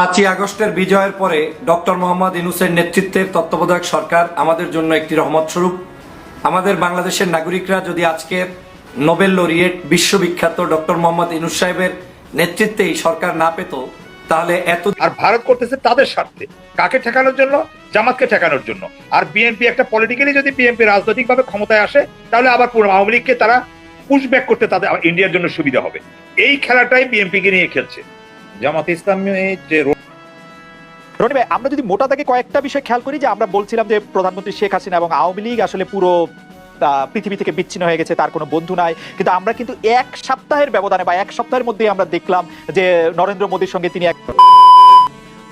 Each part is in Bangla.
পাঁচই আগস্টের বিজয়ের পরে ডক্টর মোহাম্মদ ইনুসের নেতৃত্বের তত্ত্বাবধায়ক সরকার আমাদের জন্য একটি রহমত স্বরূপ। আমাদের বাংলাদেশের নাগরিকরা যদি আজকে নোবেল লরিয়েট বিশ্ববিখ্যাত ডক্টর মোহাম্মদ ইনুস সাহেবের নেতৃত্বে এই সরকার না পেত, তাহলে এত আর ভারত করতেছে তাদের স্বার্থে। কাকে ঠেকানোর জন্য? জামাতকে ঠেকানোর জন্য। আর বিএনপি একটা পলিটিক্যালি যদি বিএনপি রাজনৈতিকভাবে ক্ষমতায় আসে, তাহলে আবার পুরো আওয়ামী লীগকে তারা পুশব্যাক করতে তাদের ইন্ডিয়ার জন্য সুবিধা হবে। এই খেলাটাই বিএনপিকে নিয়ে খেলছে। জামাত ইসলামী যে রনি ভাই আমরা যদি মোটা দাগে কয়েকটা বিষয় খেয়াল করি যে আমরা বলছিলাম যে প্রধানমন্ত্রী শেখ হাসিনা এবং আওয়ামী লীগ আসলে পুরো পৃথিবী থেকে বিচ্ছিন্ন হয়ে গেছে তার কোনো বন্ধু নাই। কিন্তু আমরা কিন্তু এক সপ্তাহের ব্যবধানে বা এক সপ্তাহের মধ্যে আমরা দেখলাম যে নরেন্দ্র মোদীর সঙ্গে তিনি এক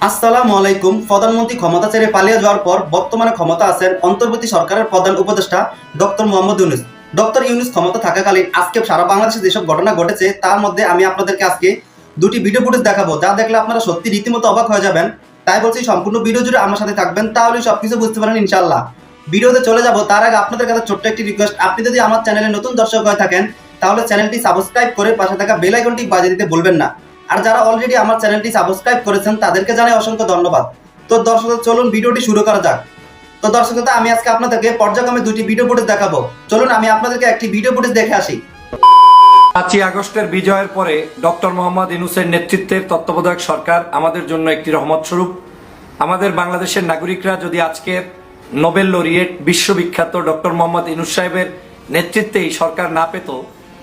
আসসালামু আলাইকুম। প্রধানমন্ত্রী ক্ষমতা ছেড়ে পালিয়ে যাওয়ার পর বর্তমানে ক্ষমতা আছেন অন্তর্বর্তী সরকারের প্রধান উপদেষ্টা ডক্টর মোহাম্মদ ইউনুস। ডক্টর ইউনুস ক্ষমতা থাকাকালীন আজকে সারা বাংলাদেশে যেসব ঘটনা ঘটেছে তার মধ্যে আমি আপনাদেরকে আজকে দুটি ভিডিও ফুটেজ দেখাবো। যা দেখলে আপনারা সত্যি রীতিমতো অবাক হয়ে যাবেন। তাই বলছি, সম্পূর্ণ ভিডিও জুড়ে আমার সাথে থাকবেন তাহলে সবকিছু বুঝতে পারেন ইনশাল্লাহ ভিডিওতে চলে যাব। তার আগে আপনাদের কাছে ছোট্ট একটি রিকোয়েস্ট আপনি যদি আমার চ্যানেলে নতুন দর্শক হয়ে থাকেন, তাহলে চ্যানেলটি সাবস্ক্রাইব করে পাশে থাকা বেল আইকনটি বাজিয়ে দিতে ভুলবেন না। আর যারা অলরেডি আমার চ্যানেলটি সাবস্ক্রাইব করেছেন, তাদেরকে জানাই অসংখ্য ধন্যবাদ। তো দর্শক, চলুন ভিডিওটি শুরু করা যাক। তো দর্শক, আমি আজকে আপনাদেরকে পর্যায়ক্রমে দুটি ভিডিও ফুটেজ দেখাবো। চলুন, আমি আপনাদেরকে একটি ভিডিও ফুটেজ দেখে আসি। পাঁচই আগস্টের বিজয়ের পরে ডক্টর মোহাম্মদ ইনুসের নেতৃত্বের তত্ত্বাবধায়ক সরকার আমাদের জন্য একটি রহমত স্বরূপ আমাদের বাংলাদেশের নাগরিকরা যদি আজকে নোবেল লরিয়েট বিশ্ববিখ্যাত ডক্টর মোহাম্মদ ইনুস সাহেবের নেতৃত্বে এই সরকার না পেত,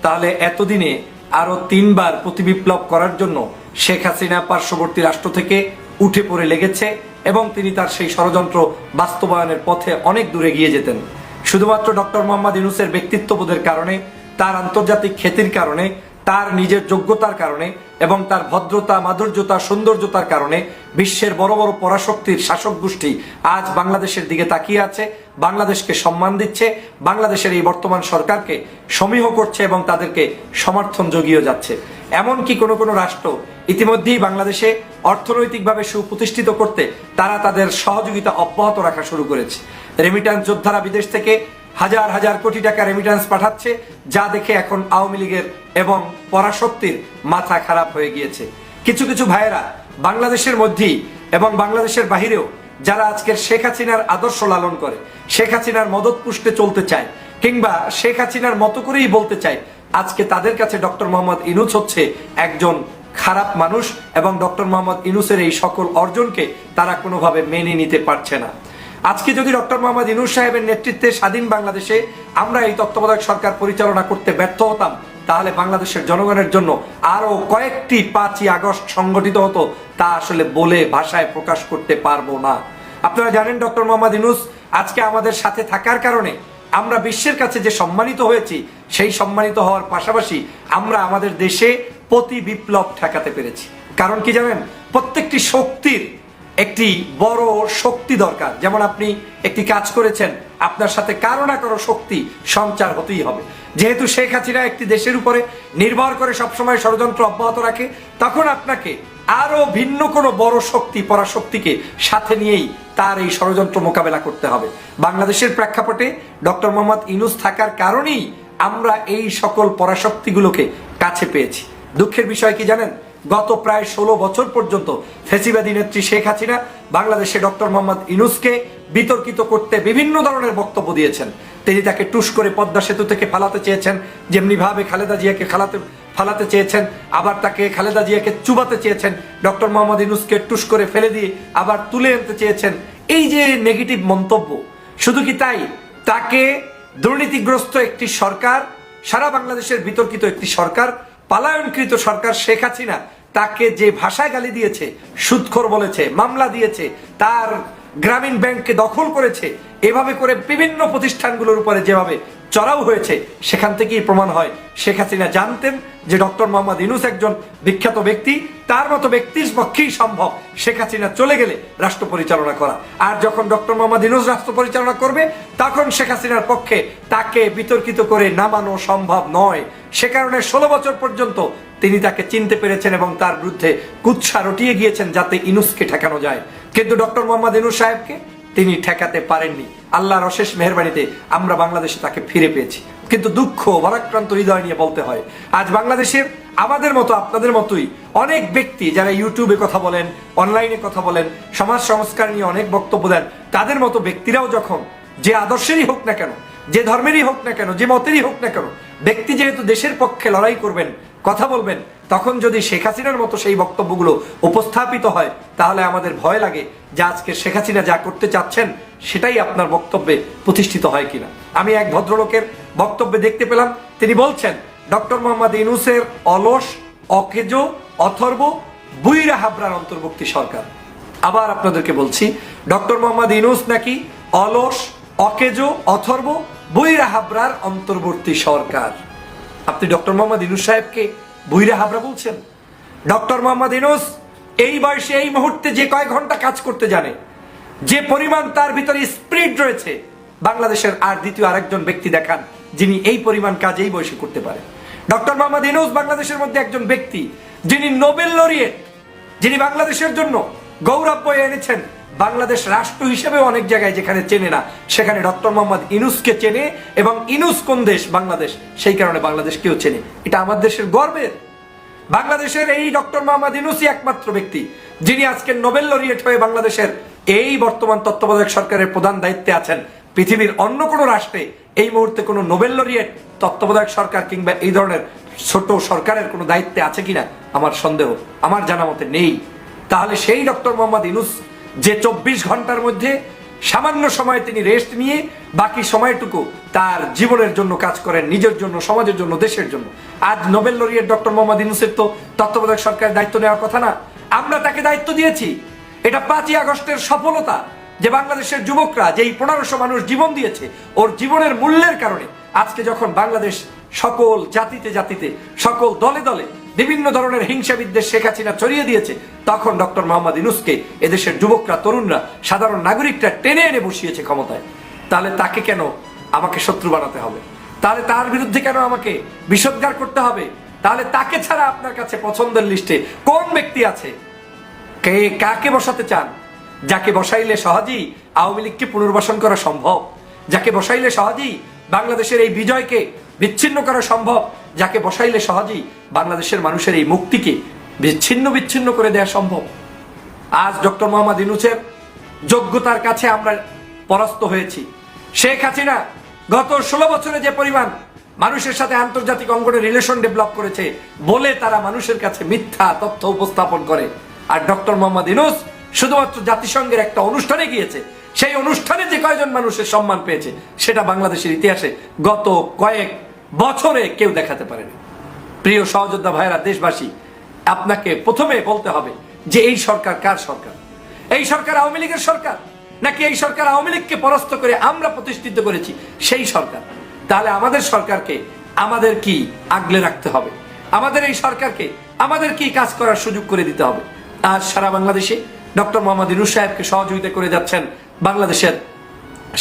তাহলে এতদিনে আরও তিনবার প্রতিবিপ্লব করার জন্য শেখ হাসিনা পার্শ্ববর্তী রাষ্ট্র থেকে উঠে পড়ে লেগেছে এবং তিনি তার সেই ষড়যন্ত্র বাস্তবায়নের পথে অনেক দূরে গিয়ে যেতেন। শুধুমাত্র ডক্টর মোহাম্মদ ইনুসের ব্যক্তিত্ববোধের কারণে তার আন্তর্জাতিক খ্যাতির কারণে, তার নিজের যোগ্যতার কারণে এবং তার ভদ্রতা, মাধুর্যতা, সৌন্দর্যতার কারণে বিশ্বের বড় বড় পরাশক্তির শাসক গোষ্ঠী আজ বাংলাদেশের দিকে তাকিয়ে আছে, বাংলাদেশকে সম্মান দিচ্ছে, বাংলাদেশের এই বর্তমান সরকারকে সমীহ করছে এবং তাদেরকে সমর্থন জগিয়ে যাচ্ছে। এমনকি কোনো কোনো রাষ্ট্র ইতিমধ্যেই বাংলাদেশে অর্থনৈতিকভাবে সুপ্রতিষ্ঠিত করতে তারা তাদের সহযোগিতা অব্যাহত রাখা শুরু করেছে। রেমিটান্স যোদ্ধারা বিদেশ থেকে হাজার হাজার কোটি টাকা রেমিটেন্স পাঠাচ্ছে, যা দেখে এখন আওয়ামী লীগের এবং পরাশক্তির মাথা খারাপ হয়ে গিয়েছে। কিছু কিছু ভাইয়েরা বাংলাদেশের মধ্যেই এবং বাংলাদেশের বাহিরেও, যারা আজকের শেখ হাসিনার আদর্শ লালন করে, শেখ হাসিনার মদত পুষ্টে চলতে চায়, কিংবা শেখ হাসিনার মতো করেই বলতে চায়, আজকে তাদের কাছে ডক্টর মোহাম্মদ ইনুস হচ্ছে একজন খারাপ মানুষ এবং ডক্টর মোহাম্মদ ইনুসের এই সকল অর্জনকে তারা কোনোভাবে মেনে নিতে পারছে না। আজকে যদি ডক্টর মোহাম্মদ ইনুস সাহেবের নেতৃত্বে স্বাধীন বাংলাদেশে আমরা এই তত্ত্বাবধায়ক সরকার পরিচালনা করতে ব্যর্থ হতাম, তাহলে বাংলাদেশের জনগণের জন্য আরও কয়েকটি পাঁচই আগস্ট সংগঠিত হতো, তা আসলে বলে ভাষায় প্রকাশ করতে পারব না। আপনারা জানেন ডক্টর মোহাম্মদ ইনুস আজকে আমাদের সাথে থাকার কারণে আমরা বিশ্বের কাছে যে সম্মানিত হয়েছি, সেই সম্মানিত হওয়ার পাশাপাশি আমরা আমাদের দেশে প্রতি বিপ্লব ঠেকাতে পেরেছি। কারণ কি জানেন? প্রত্যেকটি শক্তির একটি বড় শক্তি দরকার। যেমন আপনি একটি কাজ করেছেন, আপনার সাথে কারও না কারও শক্তি সঞ্চার হতেই হবে। যেহেতু শেখ হাসিনা একটি দেশের উপরে নির্ভর করে সবসময় ষড়যন্ত্র অব্যাহত রাখে, তখন আপনাকে আরও ভিন্ন কোনো বড় শক্তি, পরাশক্তিকে সাথে নিয়েই তার এই ষড়যন্ত্র মোকাবেলা করতে হবে। বাংলাদেশের প্রেক্ষাপটে ডক্টর মোহাম্মদ ইনুস থাকার কারণেই আমরা এই সকল পরাশক্তিগুলোকে কাছে পেয়েছি। দুঃখের বিষয় কি জানেন? গত প্রায় ষোলো বছর পর্যন্ত ফেসিবাদী নেত্রী শেখ হাসিনা বাংলাদেশে ডক্টর মোহাম্মদ ইনুসকে বিতর্কিত করতে বিভিন্ন ধরনের বক্তব্য দিয়েছেন। তিনি তাকে টুস করে পদ্মা সেতু থেকে ফালাতে চেয়েছেন যেমনি ভাবে খালেদা জিয়াকে খালাতে, ফালাতে চেয়েছেন, আবার তাকে খালেদা জিয়াকে চুবাতে চেয়েছেন, ডক্টর মোহাম্মদ ইনুসকে টুস করে ফেলে দিয়ে আবার তুলে আনতে চেয়েছেন। এই যে নেগেটিভ মন্তব্য, শুধু কি তাই? তাকে দুর্নীতিগ্রস্ত একটি সরকার, সারা বাংলাদেশের বিতর্কিত একটি সরকার পালায়নকৃত সরকার শেখ হাসিনা তাকে যে ভাষায় গালি দিয়েছে সুদখোর বলেছে, মামলা দিয়েছে, তার গ্রামীণ ব্যাংককে দখল করেছে এভাবে করে বিভিন্ন প্রতিষ্ঠানগুলোর উপরে যেভাবে চড়াও হয়েছে, সেখান থেকেই প্রমাণ হয়। শেখ হাসিনা জানতেন যে ডক্টর মোহাম্মদ ইনুস একজন বিখ্যাত ব্যক্তি, তার মতো ব্যক্তির পক্ষেই সম্ভব শেখ হাসিনা চলে গেলে রাষ্ট্র পরিচালনা করা। আর যখন ডক্টর মোহাম্মদ ইনুস রাষ্ট্র পরিচালনা করবে, তখন শেখ হাসিনার পক্ষে তাকে বিতর্কিত করে নামানো সম্ভব নয়। সে কারণে ষোলো বছর পর্যন্ত তিনি তাকে চিনতে পেরেছেন এবং তার বিরুদ্ধে কুৎসা রটিয়ে গিয়েছেন যাতে ইনুসকে ঠেকানো যায়। কিন্তু ডক্টর মোহাম্মদ ইনুস সাহেবকে তিনি ঠেকাতে পারেননি। আল্লাহর অশেষ মেহরবানিতে আমরা বাংলাদেশে তাকে ফিরে পেয়েছি। কিন্তু দুঃখ, ভারাক্রান্ত হৃদয় নিয়ে বলতে হয়, আজ বাংলাদেশের আমাদের মতো, আপনাদের মতোই অনেক ব্যক্তি যারা ইউটিউবে কথা বলেন অনলাইনে কথা বলেন, সমাজ সংস্কার নিয়ে অনেক বক্তব্য দেন, তাদের মতো ব্যক্তিরাও যখন যে আদর্শেরই হোক না কেন, যে ধর্মেরই হোক না কেন, যে মতেরই হোক না কেন, ব্যক্তি যেহেতু দেশের পক্ষে লড়াই করবেন, কথা বলবেন তখন যদি শেখ হাসিনার মতো সেই বক্তব্যগুলো উপস্থাপিত হয়, তাহলে আমাদের ভয় লাগে যে আজকে শেখ হাসিনা যা করতে চাচ্ছেন, সেটাই আপনার বক্তব্যে প্রতিষ্ঠিত হয় কিনা। আমি এক ভদ্রলোকের বক্তব্যে দেখতে পেলাম, তিনি বলছেন, ডক্টর মোহাম্মদ ইনুসের অলস, অকেজ, অথর্ব, বুইরা হাবরার অন্তর্ভুক্তি সরকার। আবার আপনাদেরকে বলছি, ডক্টর মোহাম্মদ ইনুস নাকি অলস, অকেজো, অথর্ব বৈরা হাবরার অন্তর্বর্তী সরকার? আপনি ডক্টর মোহাম্মদ ইনুস সাহেবকে বৈরা হাবরা বলছেন, ডক্টর মোহাম্মদ ইনুস এই বয়সে এই মুহূর্তে যে কয় ঘণ্টা কাজ করতে জানে, যে পরিমাণ তার ভিতরে স্পিরিট রয়েছে, বাংলাদেশের আর দ্বিতীয় আরেকজন ব্যক্তি দেখান, যিনি এই পরিমাণ কাজ এই বয়সে করতে পারেন। ডক্টর মোহাম্মদ ইনুস বাংলাদেশের মধ্যে একজন ব্যক্তি, যিনি নোবেল লরিয়েট, যিনি বাংলাদেশের জন্য গৌরব বয়ে এনেছেন বাংলাদেশ রাষ্ট্র হিসেবে অনেক জায়গায় যেখানে চেনে না, সেখানে ডক্টর মোহাম্মদ ইনুসকে চেনে এবং ইনুস কোন দেশ? বাংলাদেশ। সেই কারণে বাংলাদেশকেও চেনে। এটা আমার দেশের গর্বের। বাংলাদেশের এই ডক্টর মোহাম্মদ ইনুসই একমাত্র ব্যক্তি, যিনি আজকে নোবেল লরিয়েট হয়ে বাংলাদেশের এই বর্তমান তত্ত্বাবধায়ক সরকারের প্রধান দায়িত্বে আছেন। পৃথিবীর অন্য কোনো রাষ্ট্রে এই মুহূর্তে কোনো নোবেল লরিয়েট তত্ত্বাবধায়ক সরকার কিংবা এই ধরনের ছোট সরকারের কোনো দায়িত্বে আছে কিনা? আমার সন্দেহ। আমার জানা মতে নেই। তাহলে সেই ডক্টর মোহাম্মদ ইনুস যে চব্বিশ ঘণ্টার মধ্যে সামান্য সময় তিনি রেস্ট নিয়ে বাকি সময়টুকু তার জীবনের জন্য কাজ করেন, নিজের জন্য, সমাজের জন্য, দেশের জন্য। আজ নোবেল লরিয়েট ডক্টর মোহাম্মদ ইনুসের তো তত্ত্বাবধায়ক সরকারের দায়িত্ব নেওয়ার কথা না। আমরা তাকে দায়িত্ব দিয়েছি। এটা পাঁচই আগস্টের সফলতা যে বাংলাদেশের যুবকরা যেই পনেরোশো মানুষ জীবন দিয়েছে, ওর জীবনের মূল্যের কারণে আজকে যখন বাংলাদেশ সকল জাতিতে জাতিতে, সকল দলে দলে বিভিন্ন ধরনের হিংসা বিদ্বেষ শেখ হাসিনা ছড়িয়ে দিয়েছে। তখন ডক্টর মোহাম্মদ ইনুসকে এদেশের যুবকরা, তরুণরা, সাধারণ নাগরিকরা টেনে এনে বসিয়েছে ক্ষমতায়। তাহলে তাকে কেন আমাকে শত্রু বানাতে হবে? তাহলে তার বিরুদ্ধে কেন আমাকে বিষোদ্গার করতে হবে? তাহলে তাকে ছাড়া আপনার কাছে পছন্দের লিস্টে কোন ব্যক্তি আছে? কে, কাকে বসাতে চান? যাকে বসাইলে সহজেই আওয়ামী লীগকে পুনর্বাসন করা সম্ভব? যাকে বসাইলে সহজেই বাংলাদেশের এই বিজয়কে বিচ্ছিন্ন করা সম্ভব? যাকে বসাইলে সহজেই বাংলাদেশের মানুষের এই মুক্তিকে বিচ্ছিন্ন বিচ্ছিন্ন করে দেওয়া সম্ভব। আজ ডক্টর মোহাম্মদ ইনুসের যোগ্যতার কাছে আমরা পরাস্ত হয়েছি। শেখ হাসিনা গত ষোলো বছরে যে পরিমাণ মানুষের সাথে আন্তর্জাতিক অঙ্গনে রিলেশন ডেভেলপ করেছে বলে তারা মানুষের কাছে মিথ্যা তথ্য উপস্থাপন করে। আর ডক্টর মোহাম্মদ ইনুস শুধুমাত্র জাতিসংঘের একটা অনুষ্ঠানে গিয়েছে। সেই অনুষ্ঠানে যে কয়জন মানুষের সম্মান পেয়েছে, সেটা বাংলাদেশের ইতিহাসে গত কয়েক বছরে কেউ দেখাতে পারেনি প্রিয় সহযোদ্ধা ভাইরা, দেশবাসী, আপনাকে প্রথমে বলতে হবে যে এই সরকার কার সরকার? এই সরকার আওয়ামী লীগের সরকার? নাকি এই সরকার আওয়ামী লীগকে পরাস্ত করে আমরা প্রতিষ্ঠিত করেছি সেই সরকার? তাহলে আমাদের সরকারকে আমাদের কি আগলে রাখতে হবে? আমাদের এই সরকারকে আমাদের কি কাজ করার সুযোগ করে দিতে হবে? আজ সারা বাংলাদেশে ডক্টর মোহাম্মদ ইনুস সাহেবকে সহযোগিতা করে যাচ্ছেন বাংলাদেশের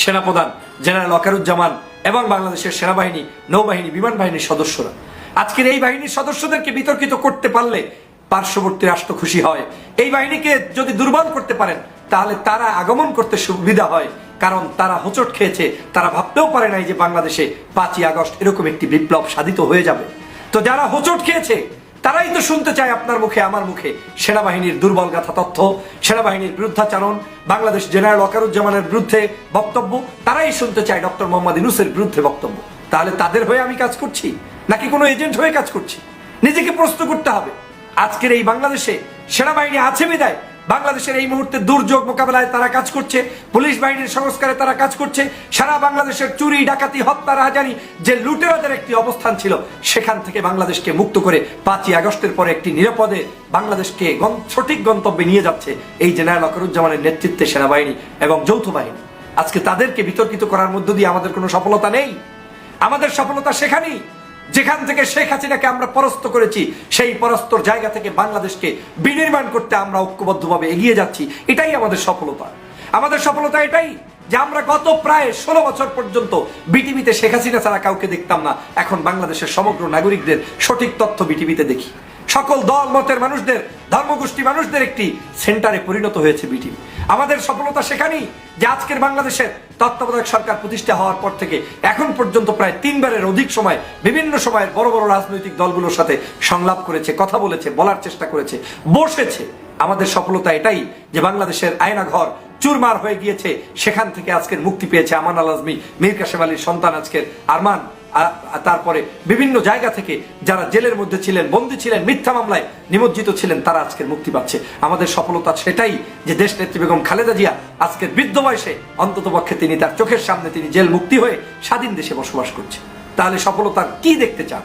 সেনাপ্রধান জেনারেল ওয়াকারুজ্জামান এবং বাংলাদেশের সেনাবাহিনী, নৌবাহিনী বিমান বাহিনীর সদস্যরা। আজকের এই বাহিনীর সদস্যদেরকে বিতর্কিত করতে পারলে পার্শ্ববর্তী রাষ্ট্র খুশি হয়। এই বাহিনীকে যদি দুর্বল করতে পারেন, তাহলে তারা আগমন করতে সুবিধা হয়। কারণ তারা হোঁচট খেয়েছে। তারা ভাবতেও পারে নাই যে বাংলাদেশে পাঁচই আগস্ট এরকম একটি বিপ্লব সাধিত হয়ে যাবে। তো যারা হোঁচট খেয়েছে তারাই তো শুনতে চায় আপনার মুখে, আমার মুখে। সেনাবাহিনীর দুর্বল গাথা তথ্য, সেনাবাহিনীর বিরুদ্ধাচারণ, বাংলাদেশ জেনারেল অকারুজ্জামানের বিরুদ্ধে বক্তব্য, তারাই শুনতে চায় ডক্টর মোহাম্মদ ইনুসের বিরুদ্ধে বক্তব্য। তাহলে তাদের হয়ে আমি কাজ করছি? নাকি কোনো এজেন্ট হয়ে কাজ করছি? নিজেকে প্রশ্ন করতে হবে। আজকের এই বাংলাদেশে সেনাবাহিনী আছে বিদায়? বাংলাদেশের এই মুহূর্তে দুর্যোগ মোকাবেলায় তারা কাজ করছে। পুলিশ বাহিনীর সংস্কারে তারা কাজ করছে। সারা বাংলাদেশের চুরি, ডাকাতি, হত্যা, রাহাজানি যে লুটেরাদের একটি অবস্থান ছিল, সেখান থেকে বাংলাদেশকে মুক্ত করে পাঁচই আগস্টের পরে একটি নিরাপদে বাংলাদেশকে সঠিক গন্তব্যে নিয়ে যাচ্ছে এই জেনারেল অকরুজ্জামানের নেতৃত্বে সেনাবাহিনী এবং যৌথ বাহিনী। আজকে তাদেরকে বিতর্কিত করার মধ্য দিয়ে আমাদের কোনো সফলতা নেই। আমাদের সফলতা সেখানেই। যেখান থেকে শেখ হাসিনাকে আমরা পরাস্ত করেছি, সেই পরস্তর জায়গা থেকে বাংলাদেশকে বিনির্মাণ করতে আমরা ঐক্যবদ্ধভাবে এগিয়ে যাচ্ছি। এটাই আমাদের সফলতা। আমাদের সফলতা এটাই যে আমরা গত প্রায় ষোলো বছর পর্যন্ত বিটিভিতে শেখ হাসিনা ছাড়া কাউকে দেখতাম না। এখন বাংলাদেশের সমগ্র নাগরিকদের সঠিক তথ্য বিটিভিতে দেখি। সকল দল, মতের মানুষদের, ধর্মগোষ্ঠী মানুষদের একটি সেন্টারে পরিণত হয়েছে বিটিভি আমাদের সফলতা সেখানেই যে আজকের বাংলাদেশের তত্ত্বাবধায়ক সরকার প্রতিষ্ঠা হওয়ার পর থেকে এখন পর্যন্ত প্রায় তিনবারের অধিক সময় বিভিন্ন সময়ের বড় বড় রাজনৈতিক দলগুলোর সাথে সংলাপ করেছে, কথা বলেছে, বলার চেষ্টা করেছে, বসেছে। আমাদের সফলতা এটাই যে বাংলাদেশের আয়নাঘর চুরমার হয়ে গিয়েছে। সেখান থেকে আজকের মুক্তি পেয়েছে আমান আল আজমি, মীর কাশেম আলীর সন্তান আজকের আরমান। তারপরে বিভিন্ন জায়গা থেকে যারা জেলের মধ্যে ছিলেন, বন্দী ছিলেন, মিথ্যা মামলায় নিমজ্জিত ছিলেন, তারা আজকের মুক্তি পাচ্ছে। আমাদের সফলতা সেটাই যে দেশ নেত্রী বেগম খালেদা জিয়া আজকের বৃদ্ধ বয়সে অন্তত পক্ষে তিনি তার চোখের সামনে তিনি জেল মুক্তি হয়ে স্বাধীন দেশে বসবাস করছে তাহলে সফলতা কি দেখতে চান?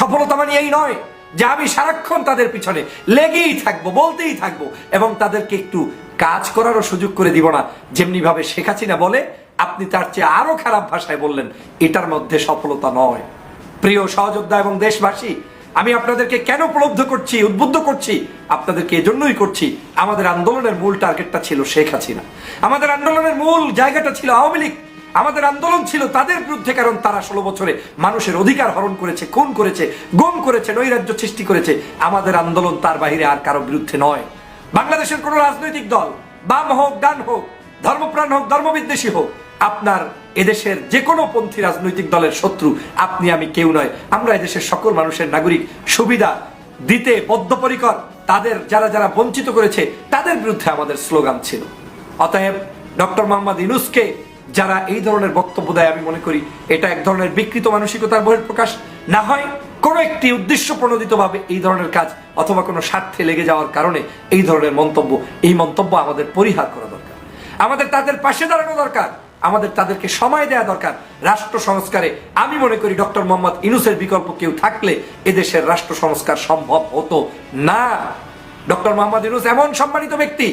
সফলতা মানে এই নয় যে আমি সারাক্ষণ তাদের পিছনে লেগেই থাকব, বলতেই থাকব এবং তাদেরকে একটু কাজ করারও সুযোগ করে দিব না। যেমনি ভাবে শেখ হাসিনা বলে আপনি তার চেয়ে আরও খারাপ ভাষায় বললেন, এটার মধ্যে সফলতা নয়। প্রিয় সহযোদ্ধা এবং দেশবাসী, আমি আপনাদেরকে কেন উপলব্ধ করছি, উদ্বুদ্ধ করছি? আপনাদেরকে এজন্যই করছি, আমাদের আন্দোলনের মূল টার্গেটটা ছিল শেখ হাসিনা। আমাদের আন্দোলনের মূল জায়গাটা ছিল আওয়ামী লীগ। আমাদের আন্দোলন ছিল তাদের বিরুদ্ধে, কারণ তারা ষোলো বছরে মানুষের অধিকার হরণ করেছে, খুন করেছে, গুম করেছে, নৈরাজ্য সৃষ্টি করেছে। আমাদের আন্দোলন তার বাইরে আর কারও বিরুদ্ধে নয়। বাংলাদেশের কোন রাজনৈতিক দল, বাম হোক, ডান হোক, ধর্মপ্রাণ হোক, ধর্মবিদ্বেষী হোক আপনার এদেশের যে কোনো পন্থী রাজনৈতিক দলের শত্রু, আপনি, আমি কেউ নয়। আমরা এদেশের সকল মানুষের নাগরিক। সুবিধা দিতে বদ্ধপরিকর। তাদের, যারা যারা বঞ্চিত করেছে, তাদের বিরুদ্ধে আমাদের স্লোগান ছিল। অতএব ডক্টর মোহাম্মদ ইনুসকে যারা এই ধরনের বক্তব্য দেয়, আমি মনে করি এটা এক ধরনের বিকৃত মানসিকতার বহিঃপ্রকাশ। না হয় কোনো একটি উদ্দেশ্য প্রণোদিতভাবে এই ধরনের কাজ অথবা কোনো স্বার্থে লেগে যাওয়ার কারণে এই ধরনের মন্তব্য, এই মন্তব্য আমাদের পরিহার করা দরকার। আমাদের তাদের পাশে দাঁড়ানো দরকার। আমাদের তাদেরকে সময় দেওয়া দরকার রাষ্ট্র সংস্কারে। আমি মনে করি ডক্টর মোহাম্মদ ইনুসের বিকল্প কেউ থাকলে এদেশের রাষ্ট্র সংস্কার সম্ভব হতো না। ডক্টর মোহাম্মদ ইনুস এমন সম্মানিত ব্যক্তি,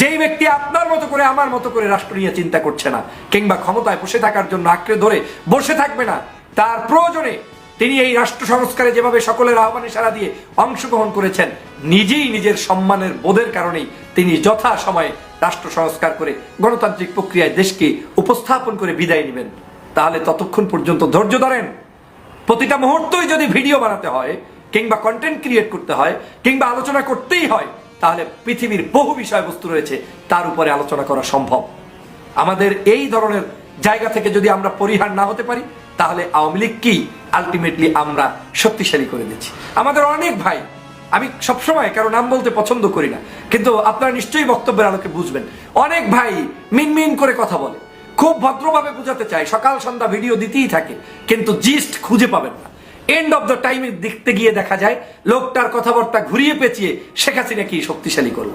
যেই ব্যক্তি আপনার মতো করে আমার মতো করে রাষ্ট্র নিয়ে চিন্তা করছে না, কিংবা ক্ষমতায় বসে থাকার জন্য আঁকড়ে ধরে বসে থাকবে না, তার প্রয়োজনে তিনি এই রাষ্ট্র সংস্কারে যেভাবে সকলের আহ্বানে সারা দিয়ে অংশগ্রহণ করেছেন, নিজেই নিজের সম্মানের বোধের কারণেই তিনি যথা সময়ে রাষ্ট্র সংস্কার করে গণতান্ত্রিক প্রক্রিয়ায় দেশকে উপস্থাপন করে বিদায় নেবেন। তাহলে ততক্ষণ পর্যন্ত ধৈর্য ধরেন। প্রতিটা মুহূর্তই যদি ভিডিও বানাতে হয়, কিংবা কন্টেন্ট ক্রিয়েট করতে হয়, কিংবা আলোচনা করতেই হয়, তাহলে পৃথিবীর বহু বিষয়বস্তু রয়েছে, তার উপরে আলোচনা করা সম্ভব। আমাদের এই ধরনের জায়গা থেকে যদি আমরা পরিহার না হতে পারি, তাহলে আওয়ামী লীগ কি আলটিমেটলি আমরা শক্তিশালী করে দিচ্ছি। আমাদের অনেক ভাই, আমি সবসময় কারও নাম বলতে পছন্দ করি না, কিন্তু আপনারা নিশ্চয়ই বক্তব্যের আলোকে বুঝবেন। অনেক ভাই মিনমিন করে কথা বলে, খুব ভদ্রভাবে বোঝাতে চায়, সকাল সন্ধ্যা ভিডিও দিতেই থাকে, কিন্তু জিস্ট খুঁজে পাবেন না। এন্ড অফ দ্য টাইমে দেখতে গিয়ে দেখা যায়, লোকটার কথাবার্তা ঘুরিয়ে পেঁচিয়ে শেখ হাসিনাকে শক্তিশালী করল।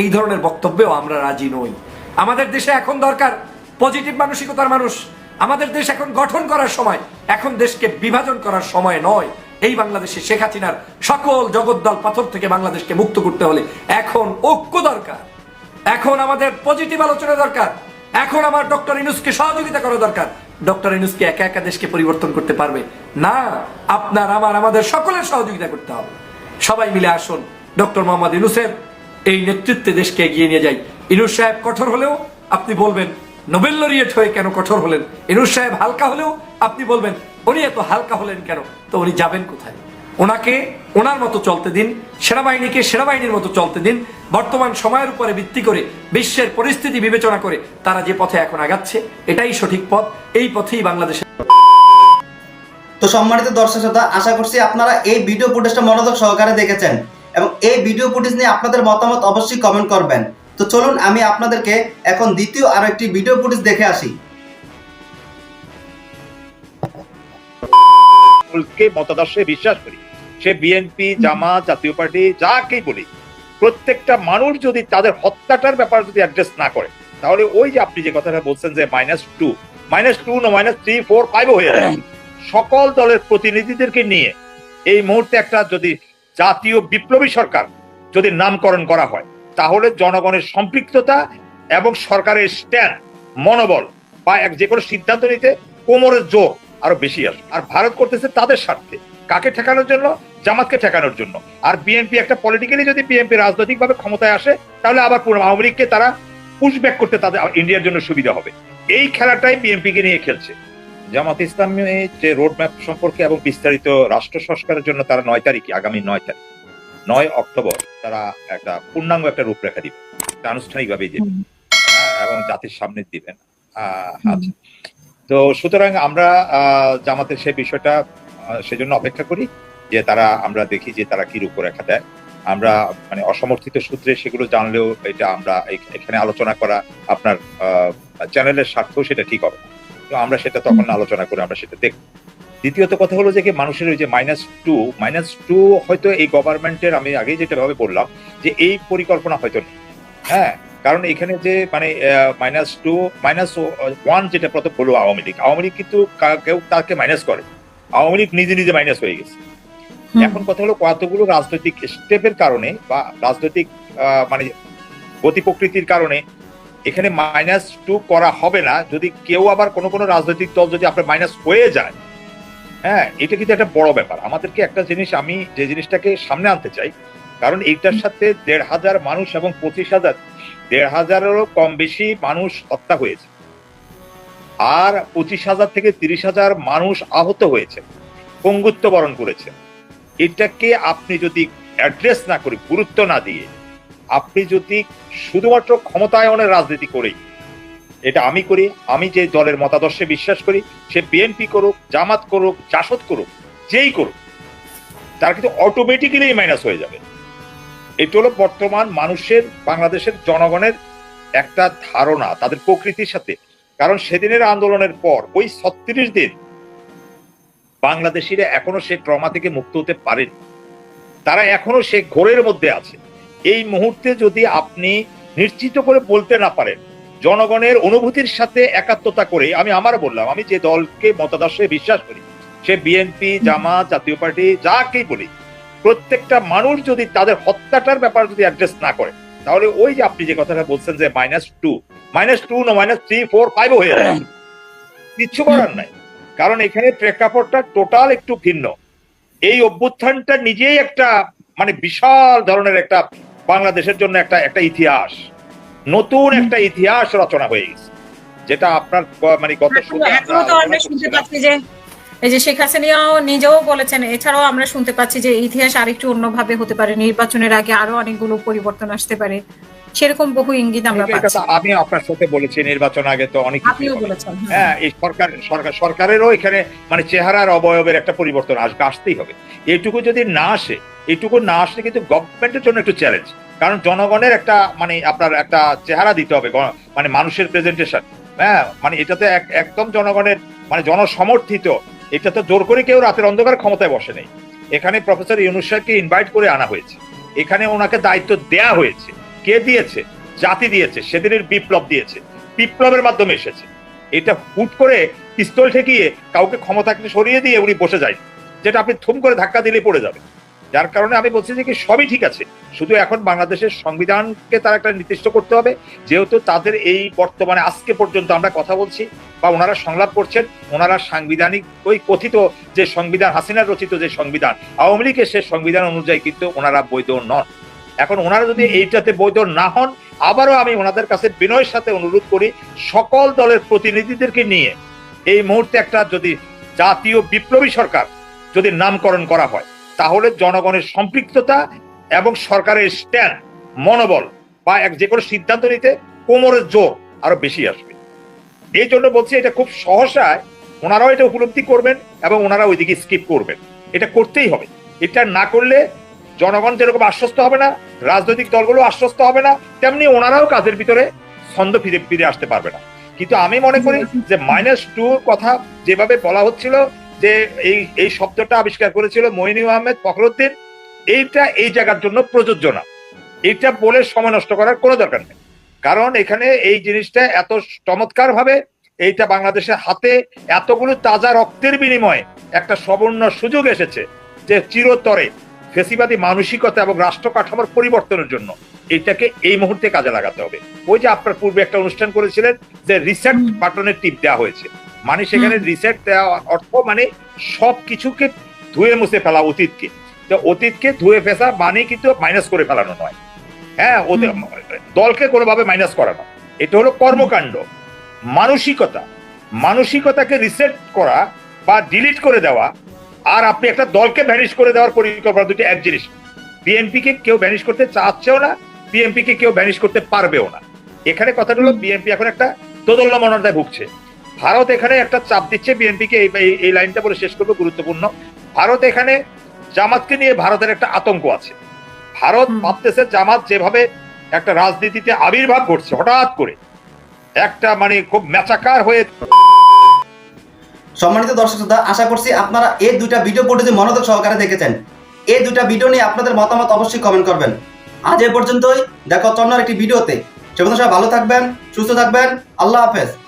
এই ধরনের বক্তব্যেও আমরা রাজি নই। আমাদের দেশে এখন দরকার পজিটিভ মানসিকতার মানুষ আমাদের দেশ এখন গঠন করার সময়, এখন দেশকে বিভাজন করার সময় নয়। এই বাংলাদেশে শেখ হাসিনার সকল জগদ্দল পাথর থেকে বাংলাদেশকে মুক্ত করতে হলে এখন ঐক্য দরকার। এখন আমাদের পজিটিভ আলোচনা দরকার। এখন আমার ডক্টর ইনুসকে সহযোগিতা করা দরকার। ডক্টর ইনুসকে একা একা দেশকে পরিবর্তন করতে পারবে? না, আপনার, আমার, আমাদের সকলের সহযোগিতা করতে হবে। সবাই মিলে আসুন, ডক্টর মোহাম্মদ ইনুসের এই নেতৃত্বে দেশকে এগিয়ে নিয়ে যাই। ইনুস সাহেব কঠোর হলেও আপনি বলবেন নোবেল লরিয়েট হয়ে কেন কঠোর হলেন? ইনুস সাহেব হালকা হলেও আপনি বলবেন, উনি এত হালকা হলেন কেন? তো উনি যাবেন কোথায়? ওনাকে ওনার মতো চলতে দিন, সেনাবাহিনীকে সেনাবাহিনীর মতো চলতে দিন, বর্তমান সময়ের উপরে ভিত্তি করে বিশ্বের পরিস্থিতি বিবেচনা করে তারা যে পথে এখন আগাচ্ছে, এটাই সঠিক পথ। এই পথেই বাংলাদেশে তো সম্মানিত দর্শক শ্রোতা, আশা করছি আপনারা এই ভিডিও ফুটেজটা মনোযোগ সহকারে দেখেছেন এবং এই ভিডিও ফুটেজ নিয়ে আপনাদের মতামত অবশ্যই কমেন্ট করবেন। তো চলুন আমি আপনাদেরকে এখন দ্বিতীয় আরও একটি ভিডিও ফুটেজ দেখে আসি। মতাদর্শে বিশ্বাস করি। সে বিএনপি জামাত জাতীয় পার্টি যাকেই বলি। প্রত্যেকটা মানুষ যদি তাদের হত্যাটার ব্যাপারে যদি অ্যাড্রেস না করে, তাহলে ওই যে আপনি যে কথাটা বলছেন যে মাইনাস টু মাইনাস টু না মাইনাস থ্রি ফোর ফাইভও হয়ে যায় সকল দলের প্রতিনিধিদেরকে নিয়ে এই মুহূর্তে একটা যদি জাতীয় বিপ্লবী সরকার যদি নামকরণ করা হয় তাহলে জনগণের সম্পৃক্ততা এবং সরকারের স্ট্যান্ড, মনোবল বা এক যে কোনো সিদ্ধান্ত নিতে কোমরের জোর আরও বেশি আসে আর ভারত করতেছে তাদের স্বার্থে। কাকে ঠেকানোর জন্য? জামাতকে ঠেকানোর জন্য। আর বিএনপি একটা পলিটিক্যালি যদি বিএনপি রাজনৈতিকভাবে ক্ষমতায় আসে, তাহলে আবার পুরো আওয়ামী লীগকে তারা পুশব্যাক করতে তাদের ইন্ডিয়ার জন্য সুবিধা হবে। এই খেলাটাই বিএনপি কে নিয়ে খেলছে। জামাত ইসলামী যে রোড ম্যাপ সম্পর্কে এবং বিস্তারিত রাষ্ট্র সংস্কারের জন্য তারা নয় তারিখে, আগামী নয় তারিখ। নয় অক্টোবর তারা একটা পূর্ণাঙ্গ একটা রূপরেখা দিবে একটা আনুষ্ঠানিকভাবেই দিবে হ্যাঁ, এবং জাতির সামনে দিবেন আচ্ছা। তো সুতরাং আমরা আহ, জামাতের সেই বিষয়টা সেজন্য অপেক্ষা করি যে তারা আমরা দেখি যে তারা কি রূপরেখা দেয়। আমরা মানে অসমর্থিত সূত্রে সেগুলো জানলেও এটা আমরা এখানে আলোচনা করা আপনার চ্যানেলের স্বার্থেও সেটা ঠিক হবে তো আমরা সেটা তখন আলোচনা করে আমরা সেটা দেখব। দ্বিতীয়ত কথা হলো যে কি মানুষের ওই যে মাইনাস টু মাইনাস টু হয়তো এই গভর্নমেন্টের আমি আগে যেটা ভাবে বললাম যে এই পরিকল্পনা হয়তো নেই। হ্যাঁ কারণ এখানে যে মানে মাইনাস টু মাইনাস ওয়ান যেটা প্রথম বলল আওয়ামী লীগ আওয়ামী লীগ কিন্তু কেউ তাকে মাইনাস করে। আওয়ামী লীগ নিজে নিজে মাইনাস হয়ে গেছে। এখন কথা হলো কতগুলো রাজনৈতিক স্টেপের কারণে বা রাজনৈতিক আহ, মানে গতি প্রকৃতির কারণে এখানে মাইনাস টু করা হবে না। যদি কেউ আবার কোনো কোনো রাজনৈতিক দল যদি আপনার মাইনাস হয়ে যায় হ্যাঁ এটা কিন্তু একটা বড় ব্যাপার। আমাদেরকে একটা জিনিস আমি যে জিনিসটাকে সামনে আনতে চাই কারণ এইটার সাথে দেড় হাজার মানুষ এবং পঁচিশ হাজার দেড় হাজারেরও কম বেশি মানুষ হত্যা হয়েছে। আর পঁচিশ হাজার থেকে তিরিশ হাজার মানুষ আহত হয়েছে পঙ্গুত্ব বরণ করেছে। এটাকে আপনি যদি অ্যাড্রেস না করে গুরুত্ব না দিয়ে আপনি যদি শুধুমাত্র ক্ষমতায়নের রাজনীতি করেই এটা আমি করি, আমি যে দলের মতাদর্শে বিশ্বাস করি, সে বিএনপি করুক, জামাত করুক, জাসদ করুক, যেই করুক, তার কিন্তু অটোমেটিক্যালি মাইনাস হয়ে যাবে। এটা হলো বর্তমান মানুষের, বাংলাদেশের জনগণের একটা ধারণা, তাদের প্রকৃতির সাথে। কারণ সেদিনের আন্দোলনের পর, ওই ছত্রিশ দিন বাংলাদেশিরা এখনও সে ট্রমা থেকে মুক্ত হতে পারেন। তারা এখনও সে ঘোরের মধ্যে আছে। এই মুহূর্তে যদি আপনি নিশ্চিত করে বলতে না পারেন জনগণের অনুভূতির সাথে একাত্মতা করে আমি আমার বললাম আমি যে দলকে মতাদর্শে বিশ্বাস করি সে বিএনপি জামা জাতীয় পার্টি যাকেই বলি প্রত্যেকটা মানুষ যদি তাদের হত্যাটার ব্যাপার যদি অ্যাড্রেস না করে তাহলে ওই যে আপনি যে কথাটা বলছেন যে মাইনাস টু মাইনাস টু না মাইনাস থ্রি ফোর ফাইভও হয়ে যাবে। কিচ্ছু করার নাই। কারণ এখানে প্রেক্ষাপটটা টোটাল একটু ভিন্ন। এই অভ্যুত্থানটা নিজেই একটা মানে বিশাল ধরনের একটা বাংলাদেশের জন্য একটা একটা ইতিহাস। নতুন একটা ইতিহাস রচনা হয়ে গেছে যেটা আপনার মানে গত এখনও সপ্তাহে এখনও তো আমরা আলোচনা শুনতে পাচ্ছি যে এই যে শেখ হাসিনাও নিজেও বলেছেন এছাড়াও আমরা শুনতে পাচ্ছি যে ইতিহাস আরেকটু অন্যভাবে হতে পারে নির্বাচনের আগে আরও অনেকগুলো পরিবর্তন আসতে পারে সেরকম বহু ইঙ্গিত আমরা পাচ্ছি। আমি আপনার সাথে বলেছি নির্বাচন আগে তো অনেক কিছুই আপনিও বলেছেন হ্যাঁ। হ্যাঁ এই সরকার সরকার সরকারেরও এখানে মানে চেহারার অবয়বের একটা পরিবর্তন আসবে আসতেই হবে। এইটুকু যদি না আসে এইটুকু না আসলে কিন্তু গভর্নমেন্টের জন্য একটু চ্যালেঞ্জ কারণ জনগণের একটা মানে আপনার একটা চেহারা দিতে হবে মানে মানুষের প্রেজেন্টেশন হ্যাঁ মানে এটাতে এক- একদম জনগণের মানে জনসমর্থিত এটা তো জোর করে কেউ রাতের অন্ধকার ক্ষমতায় বসে নেই। এখানে প্রফেসর ইউনুস সাহেবকে ইনভাইট করে আনা হয়েছে। এখানে ওনাকে দায়িত্ব দেয়া হয়েছে। কে দিয়েছে? জাতি দিয়েছে। সেদিনের বিপ্লব দিয়েছে। বিপ্লবের মাধ্যমে এসেছে। এটা হুট করে পিস্তল ঠেকিয়ে কাউকে ক্ষমতা সরিয়ে দিয়ে উনি বসে যায় যেটা আপনি থুম করে ধাক্কা দিলে পড়ে যাবে। যার কারণে আমি বলছি যে কি সবই ঠিক আছে। শুধু এখন বাংলাদেশের সংবিধানকে তারা একটা নির্দিষ্ট করতে হবে। যেহেতু তাদের এই বর্তমানে আজকে পর্যন্ত আমরা কথা বলছি বা ওনারা সংলাপ করছেন, ওনারা সাংবিধানিক ওই কথিত যে সংবিধান হাসিনার রচিত যে সংবিধান, আওয়ামী লীগের সে সংবিধান অনুযায়ী কিন্তু ওনারা বৈধ নন। এখন ওনারা যদি এইটাতে বৈধ না হন, আবারও আমি ওনাদের কাছে বিনয়ের সাথে অনুরোধ করি, সকল দলের প্রতিনিধিদেরকে নিয়ে এই মুহূর্তে একটা যদি জাতীয় বিপ্লবী সরকার যদি নামকরণ করা হয় তাহলে জনগণের সম্পৃক্ততা এবং সরকারের স্ট্যান্ড, মনোবল বা এক যে কোনো সিদ্ধান্ত নিতে কোমরের জোর আরও বেশি আসবে। এই জন্য বলছি এটা খুব সহসায় ওনারাও এটা উপলব্ধি করবেন এবং ওনারা ওইদিকে স্কিপ করবেন। এটা করতেই হবে। এটা না করলে জনগণ যেরকম আশ্বস্ত হবে না, রাজনৈতিক দলগুলো আশ্বস্ত হবে না, তেমনি ওনারাও কাজের ভিতরে ছন্দ ফিরে ফিরে আসতে পারবে না। কিন্তু আমি মনে করি যে মাইনাস টু কথা যেভাবে বলা হচ্ছিল যে এই এই শব্দটা আবিষ্কার করেছিল মইনুল আহমেদ ফখরুদ্দিন, এইটা এই জায়গার জন্য প্রযোজ্য না। এটা বলে সময় নষ্ট করার কোনো দরকার নেই। কারণ এখানে এই জিনিসটা এত চমৎকার ভাবে এইটা বাংলাদেশের হাতে এতগুলো তাজা রক্তের বিনিময়ে একটা সবর্ণ সুযোগ এসেছে যে চিরতরে ফেসিবাদী মানসিকতা এবং রাষ্ট্র কাঠামোর পরিবর্তনের জন্য এটাকে এই মুহূর্তে কাজে লাগাতে হবে। ওই যে আপনার পূর্বে একটা অনুষ্ঠান করেছিলেন যে হুম। বাটনের টিপ দেওয়া হয়েছে। মানে সেখানে রিসেট দেওয়া অর্থ মানে সব কিছুকে ধুয়ে মুছে ফেলা অতীতকে। তো অতীতকে ধুয়ে ফেসা মানে কিন্তু মাইনাস করে ফেলানো নয়। হ্যাঁ ওদের দলকে কোনোভাবে মাইনাস করা না এটা হলো কর্মকাণ্ড। মানসিকতা। মানসিকতাকে রিসেট করা বা ডিলিট করে দেওয়া আর আপনি একটা দলকে ভ্যানিশ করে দেওয়ার পরিকল্পনা দুটি এক জিনিস। বিএনপি কে কেউ ব্যানিশ করতে চাচ্ছেও না বিএনপি কে কেউ ব্যানিশ করতে পারবেও না। এখানে কথাটা হলো বিএনপি এখন একটা দোদল্যমনতায় ভুগছে। ভারত এখানে একটা চাপ দিচ্ছে বিএনপি কে এই- এই- লাইনটা বলে শেষ করব গুরুত্বপূর্ণ। ভারত এখানে জামাতকে নিয়ে ভারতের একটা আতঙ্ক আছে। ভারত ভাবতেছে জামাত যেভাবে একটা রাজনীতিতে আবির্ভাব ঘটছে হঠাৎ করে। একটা মানে খুব ম্যাচাকার হয়ে সম্মানিত দর্শক শ্রোতা আশা করছি আপনারা এই দুইটা ভিডিও ফুটেজে মনোযোগ সহকারে দেখেছেন। এই দুইটা ভিডিও নিয়ে আপনাদের মতামত অবশ্যই কমেন্ট করবেন। আজ এ পর্যন্তই। দেখো চন্নার একটি ভিডিওতে। সে সবাই ভালো থাকবেন সুস্থ থাকবেন। আল্লাহ হাফেজ।